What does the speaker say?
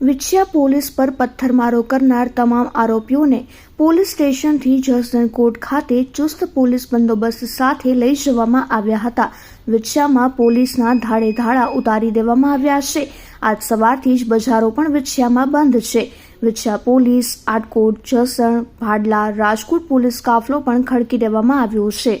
Vinchhiya police પર પથ્થરમારો કરનાર તમામ આરોપીઓને પોલીસ સ્ટેશનથી જસદણ કોર્ટ ખાતે ચુસ્ત પોલીસ બંદોબસ્ત સાથે લઈ જવામાં આવ્યા હતા. વિછિયામાં પોલીસના ધાડે ધાડા ઉતારી દેવામાં આવ્યા છે. આજ સવારથી જ બજારો પણ વિછિયામાં બંધ છે. વિછિયા પોલીસ આટકોટ જસણ ભાડલા, રાજકોટ પોલીસ કાફલો પણ ખડકી દેવામાં આવ્યો છે.